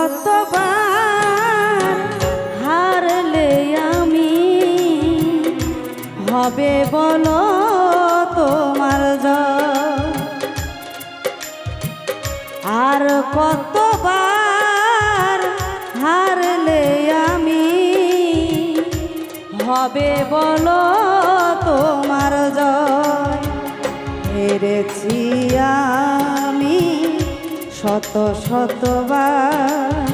আর কতবার হারলে আমি? হবে বলো তোমার আর কতবার হারলে আমি? হবে বলো তোমার জয়। হেরেছি আমি শত শতবার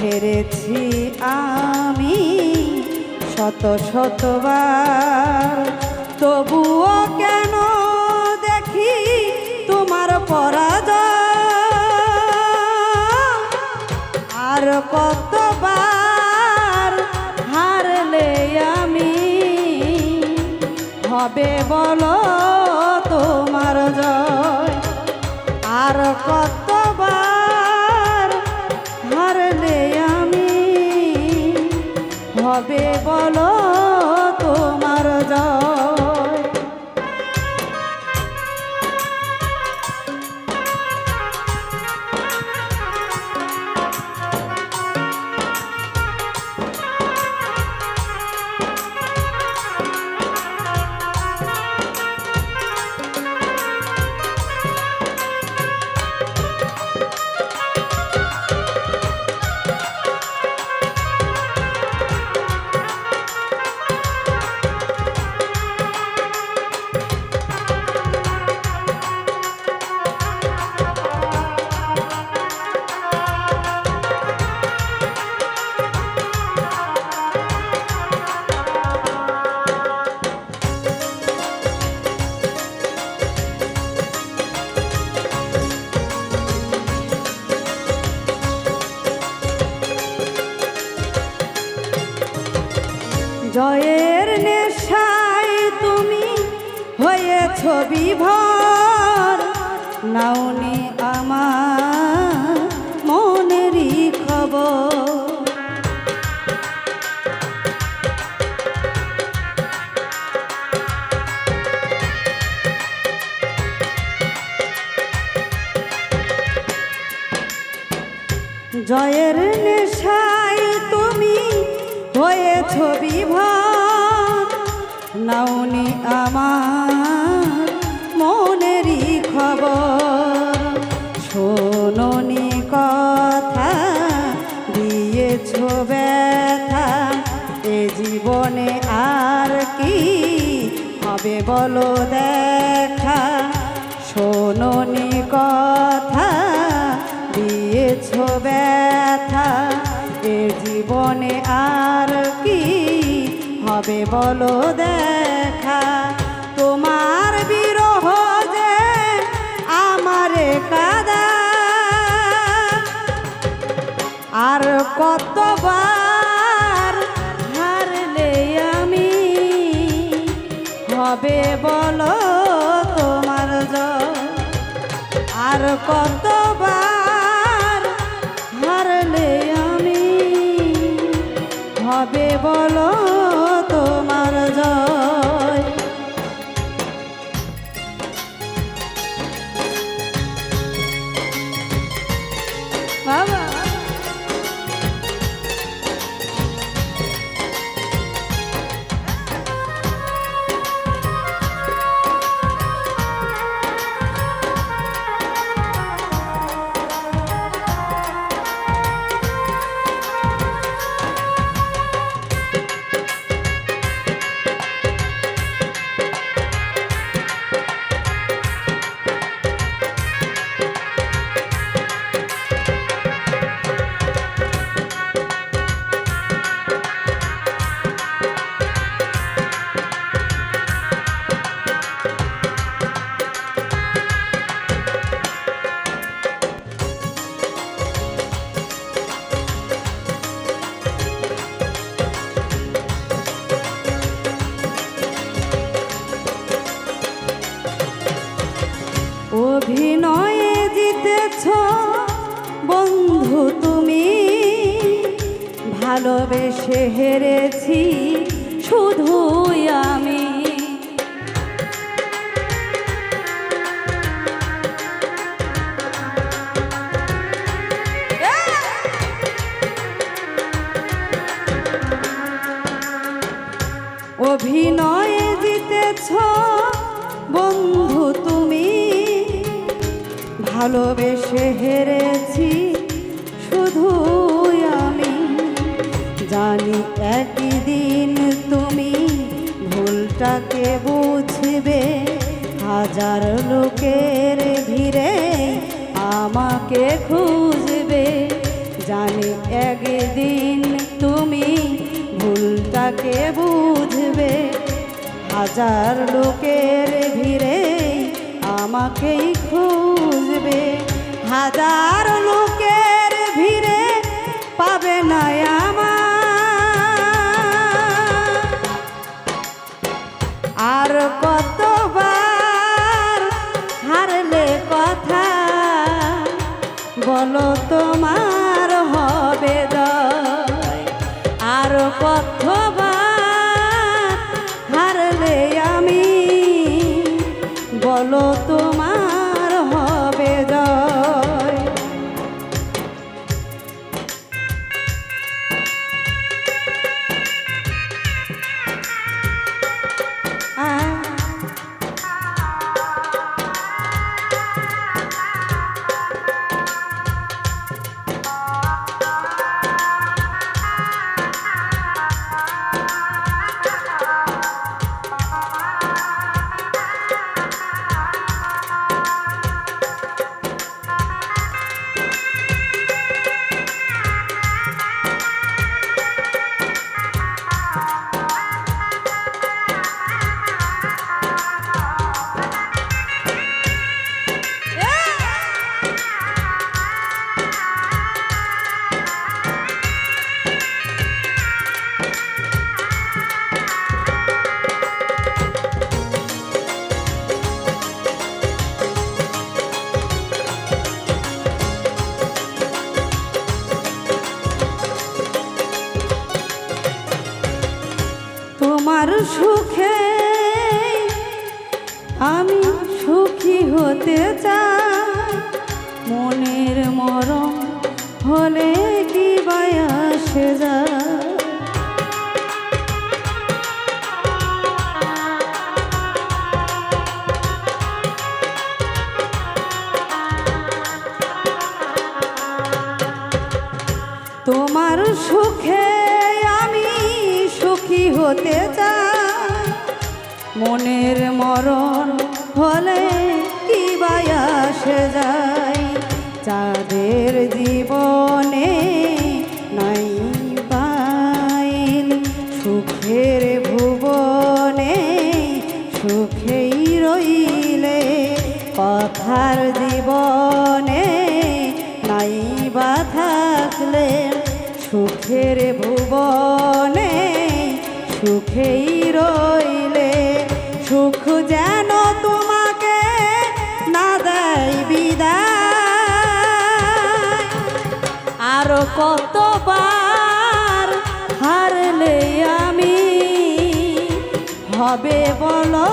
হেরেছি আমি, শত শতবার। তবুও কেন দেখি তোমার পরাজয়? আর কতবার হারলে আমি? হবে বলো তোমার জয়। আর কতবার হারলে আমি? হবে বলো জয়ের নেশায় তুমি হয়ে ছবি বিভর নাওনি হয়েছ নাউনি আমার মনেরই খবর। শোনি কথা, দিয়েছ ব্যথা, এ জীবনে আর কি হবে বলো দেখা বলো দেখা, তোমার বিরহ যে আমারে কাদা। আর কতবার হারলে আমি, হবে বলো তোমার জয়। আর কতবার হারলে আমি, হবে বলো অভিনয়ে জিতেছ। বন্ধু তুমি ভালোবেসে হেরেছি শুধুই আমি। অভিনয় ভালোবেসে হেরেছি শুধু আমি। জানি একই দিন তুমি ভুলটাকে বুঝবে, হাজার লোকের ভিড়ে আমাকে খুঁজবে। জানি একদিন তুমি ভুলটাকে বুঝবে, হাজার লোকের ভিড়ে আমাকেই খুঁজবে হাজার লোকের ভিড়ে পাবে না আমার। আর কতবার হারলে কথা বলো তোমার হবে জয় আর কতবার তোমার সুখে আমি সুখী হতে চাই। মনের মরম হলে কি বায়াসে যায়? তোমার সুখে আমি সুখী হতে মনের মরণ হলে কি বায়াস যায়? চাঁদের জীবনে হবে বলো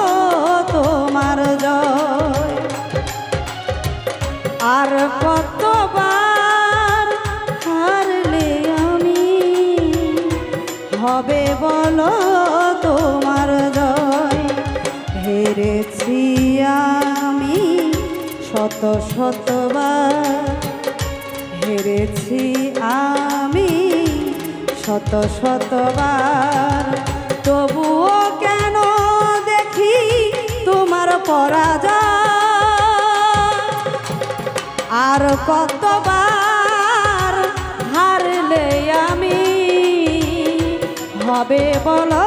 তোমার জয়। আর কতবার হারলে আমি? হবে বলো তোমার জয়। হেরেছি আমি শত শতবার। হেরেছি আমি শত শতবার। তোমার যা আর কতবার হারলে আমি? হবে বলো